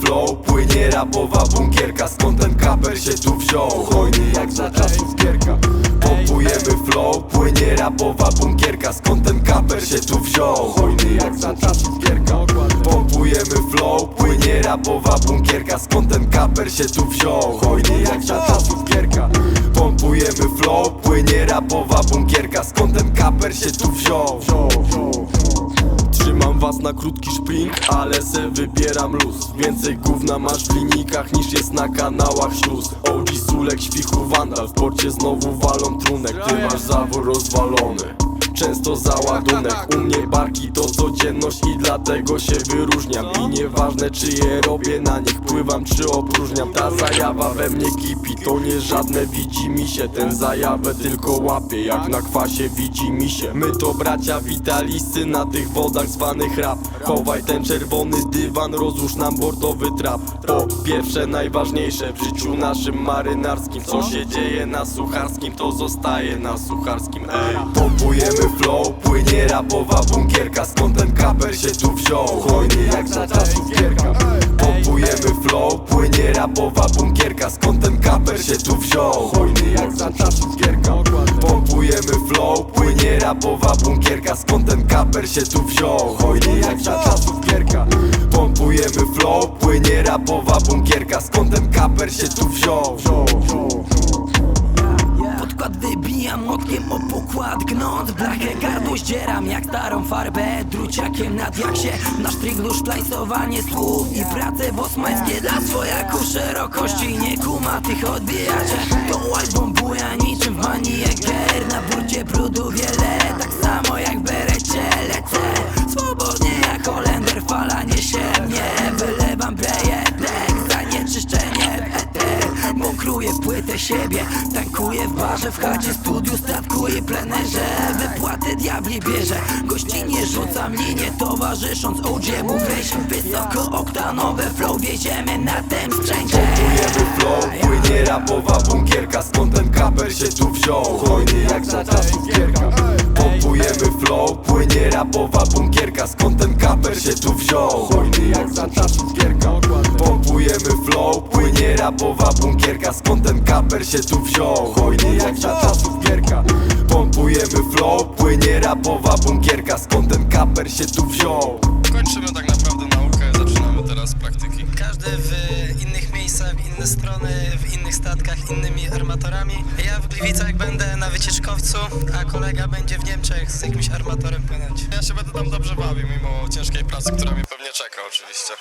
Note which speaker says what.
Speaker 1: flow, płynie rapowa bunkierka Skąd ten kaper się tu wziął? Hojny jak za czasów gierka Pompujemy flow, płynie rapowa bunkierka Skąd ten kaper się tu wziął? Hojny jak za czasów gierka Pompujemy flow, płynie rapowa bunkierka Skąd ten kaper się tu wziął? Hojny jak za czasów gierka Pompujemy flow, płynie rapowa bunkierka Skąd ten kaper się tu wziął? Trzymam was na krótki sprint, ale se wybieram luz. Więcej gówna masz w linijkach niż jest na kanałach śluz. OG Sulek, Świchu, Wandal, w porcie znowu walą trunek. Ty masz zawór rozwalony Często załadunek, u mnie barki to codzienność i dlatego się wyróżniam. I nieważne czy je robię, na nich pływam czy opróżniam. Ta zajawa we mnie kipi, to nie żadne widzi mi się. Ten zajawę tylko łapie, jak na kwasie widzi mi się. My to bracia witaliscy na tych wodach zwanych rap. Chowaj ten czerwony dywan, rozłóż nam bordowy trap. Po pierwsze najważniejsze w życiu naszym marynarskim. Co się dzieje na sucharskim, to zostaje na sucharskim Ej, pompujemy flow, płynie rapowa bunkierka Skąd ten kaper się tu wziął? Hojny jak za czasów gierka Pompujemy flow, płynie rapowa bunkierka Skąd ten kaper się tu wziął? Hojny jak za czasów gierka Pompujemy flow, płynie rapowa bunkierka Skąd ten kaper się tu wziął? Hojny jak za czasów gierka Pompujemy flow, płynie rapowa bunkierka Skąd ten kaper się tu wziął?
Speaker 2: Podkład wybijam młotkiem o pokład Gnąc blachę gardło zdzieram jak starą farbę. Druciakiem nad jak się Nasz triglu szplajsowanie słów I prace bosmańskie dla swojaków szerokości Nie kuma tych odbijacie To album buja niczym w Eger Na burcie brudu wiele Tak samo jak berecie Mokruję płytę siebie Tankuję w barze, w chacie, studiu Statkuję plenerze Wypłatę diabli bierze Gościnie rzucam linię Towarzysząc OG-mu Weź wysoko oktanowe flow Wieziemy na tym sprzęcie
Speaker 1: Pompujemy flow, płynie rapowa bunkierka Skąd ten kaper się tu wziął? Hojny jak za czasów gierka Pompujemy flow, płynie rapowa bunkierka Skąd ten kaper się tu wziął? Hojny jak za czasów rapowa bunkierka Skąd ten kaper się tu wziął? Hojny jak za czasów gierka Pompujemy flow, płynie rapowa bunkierka Skąd ten kaper się tu wziął?
Speaker 3: Kończymy tak naprawdę naukę, zaczynamy teraz praktyki.
Speaker 4: Każdy w innych miejscach, w inne strony, w innych statkach, innymi armatorami. Ja w Gliwicach będę na wycieczkowcu, a kolega będzie w Niemczech z jakimś armatorem płynąć.
Speaker 3: Ja się będę tam dobrze bawił, mimo ciężkiej pracy, która mnie pewnie czeka oczywiście.